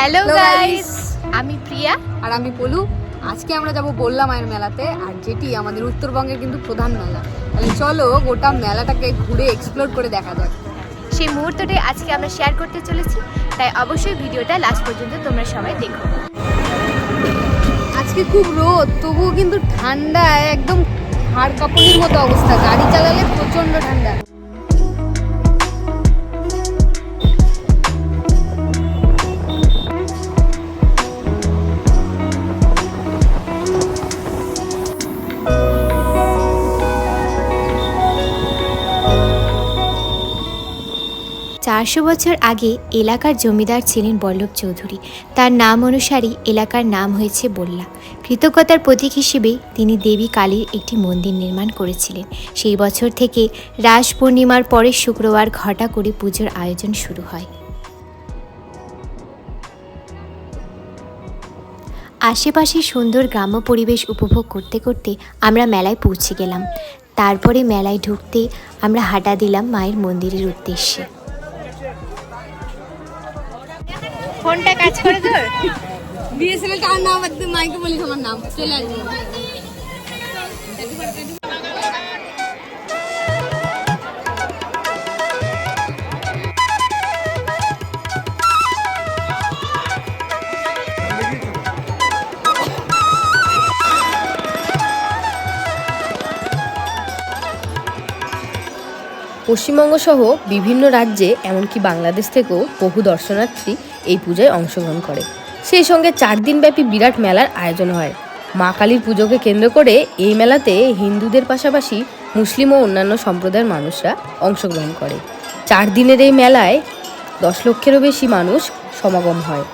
Hello guys আমি প্রিয়া। আর আমি পলু। আজকে আমরা যাব বললাম মায়ের মেলাতে আর যেটি আমাদের উত্তরবঙ্গের কিন্তু প্রধান মেলা। তাহলে চলো গোটা মেলাটাকে ঘুরে এক্সপ্লোর করে দেখা যাক। সেই মুহূর্তটি আজকে আমরা শেয়ার করতে চলেছি তাই অবশ্যই ভিডিওটা লাস্ট পর্যন্ত তোমরা সবাই দেখো। আজকে খুব রোদ তবুও কিন্তু ঠান্ডায় একদম হাড় কাঁপুনির মতো অবস্থা। গাড়ি চালালে প্রচণ্ড ঠান্ডা। চারশো বছর আগে এলাকার জমিদার ছিলেন বল্লভ চৌধুরী। তার নাম অনুসারেই এলাকার নাম হয়েছে বল্লা। কৃতজ্ঞতার প্রতীক হিসেবে তিনি দেবী কালীর একটি মন্দির নির্মাণ করেছিলেন। সেই বছর থেকে রাস পূর্ণিমার পরের শুক্রবার ঘটা করে পুজোর আয়োজন শুরু হয়। আশেপাশের সুন্দর গ্রাম্য পরিবেশ উপভোগ করতে করতে আমরা মেলায় পৌঁছে গেলাম। তারপরে মেলায় ঢুকতে আমরা হাঁটা দিলাম মায়ের মন্দিরের উদ্দেশ্যে। ফোনটা কাজ করে তোর? বিএসএনএল কার নাম একদম মাইকে বলিস আমার নাম চলে আসবে। পশ্চিমবঙ্গ সহ বিভিন্ন রাজ্যে এমনকি বাংলাদেশ থেকেও বহু দর্শনার্থী এই পূজায় অংশগ্রহণ করে। সেই সঙ্গে চার দিনব্যাপী বিরাট মেলার আয়োজন হয়। মা কালীর পুজোকে কেন্দ্র করে এই মেলাতে হিন্দুদের পাশাপাশি মুসলিম ও অন্যান্য সম্প্রদায়ের মানুষরা অংশগ্রহণ করে। চার দিনের এই মেলায় দশ লক্ষেরও বেশি মানুষ সমাগম হয়।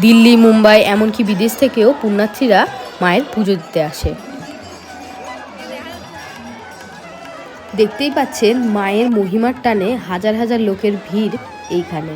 দিল্লি, মুম্বাই, এমনকি বিদেশ থেকেও পুণ্যার্থীরা মায়ের পুজো দিতে আসে। দেখতেই পাচ্ছেন মায়ের মহিমার টানে হাজার হাজার লোকের ভিড় এইখানে।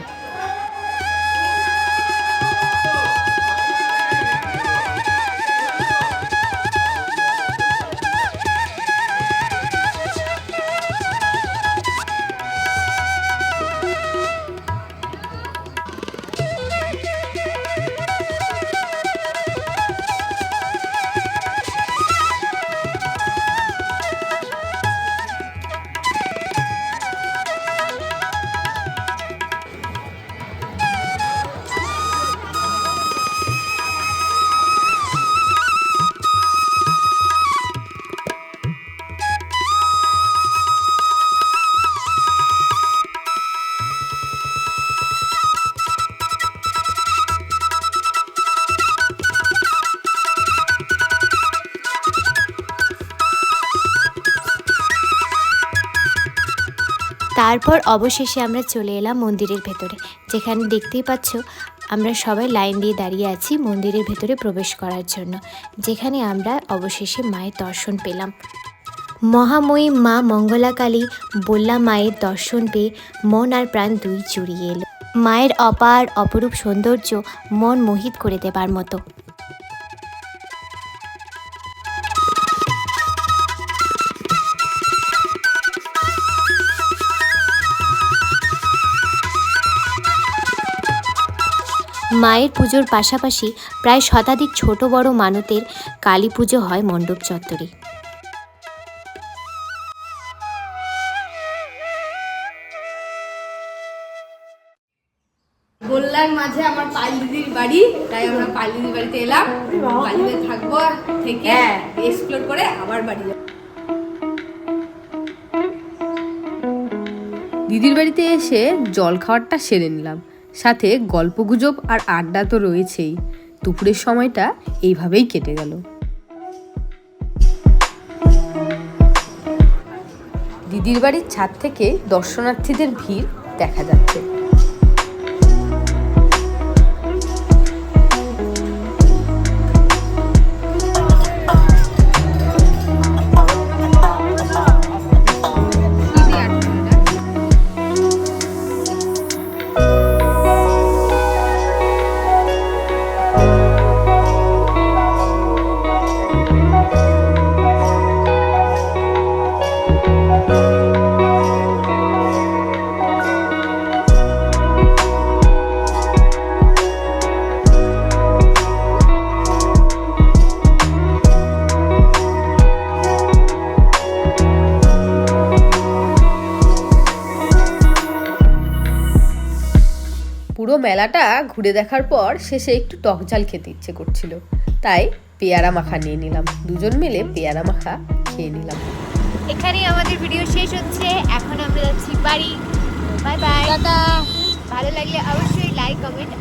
তারপর অবশেষে আমরা চলে এলাম মন্দিরের ভেতরে। যেখানে দেখতেই পাচ্ছ, আমরা সবাই লাইন দিয়ে দাঁড়িয়ে আছি মন্দিরের ভেতরে প্রবেশ করার জন্য, যেখানে আমরা অবশেষে মায়ের দর্শন পেলাম। মহাময়ী মা মঙ্গলাকালী বল্লা মায়ের দর্শন পেয়ে মন আর প্রাণ দুই জুড়িয়ে এলো। মায়ের অপার অপরূপ সৌন্দর্য মন মোহিত করে দেবার মতো। মায়ের পুজোর পাশাপাশি প্রায় শতাধিক ছোট বড় মানতের কালী পুজো হয় মণ্ডপ চত্বরে। গোল্লার মাঝে আমার পাল দিদির বাড়ি তাই আমরা পাল দিদির বাড়িতে এলাম। বাড়িতে থাকব থেকে এক্সপ্লোর করে আবার বাড়ি যাব। দিদির বাড়িতে এসে জল খাওয়ারটা সেরে নিলাম। সাথে গল্পগুজব আর আড্ডা তো রয়েছেই। দুপুরের সময়টা এইভাবেই কেটে গেল। দিদির বাড়ির ছাদ থেকে দর্শনার্থীদের ভিড় দেখা যাচ্ছে। পুরো মেলাটা ঘুরে দেখার পর শেষে একটু টক ঝাল খেতে ইচ্ছে করছিল। তাই পেয়ারা মাখা নিয়ে নিলাম। দুজন মিলে পেয়ারা মাখা খেয়ে নিলাম। এখানেই আমাদের ভিডিও শেষ হচ্ছে। এখন আমরা যাচ্ছি বাড়ি। Bye bye. ভালো লাগলে অবশ্যই লাইক কমেন্ট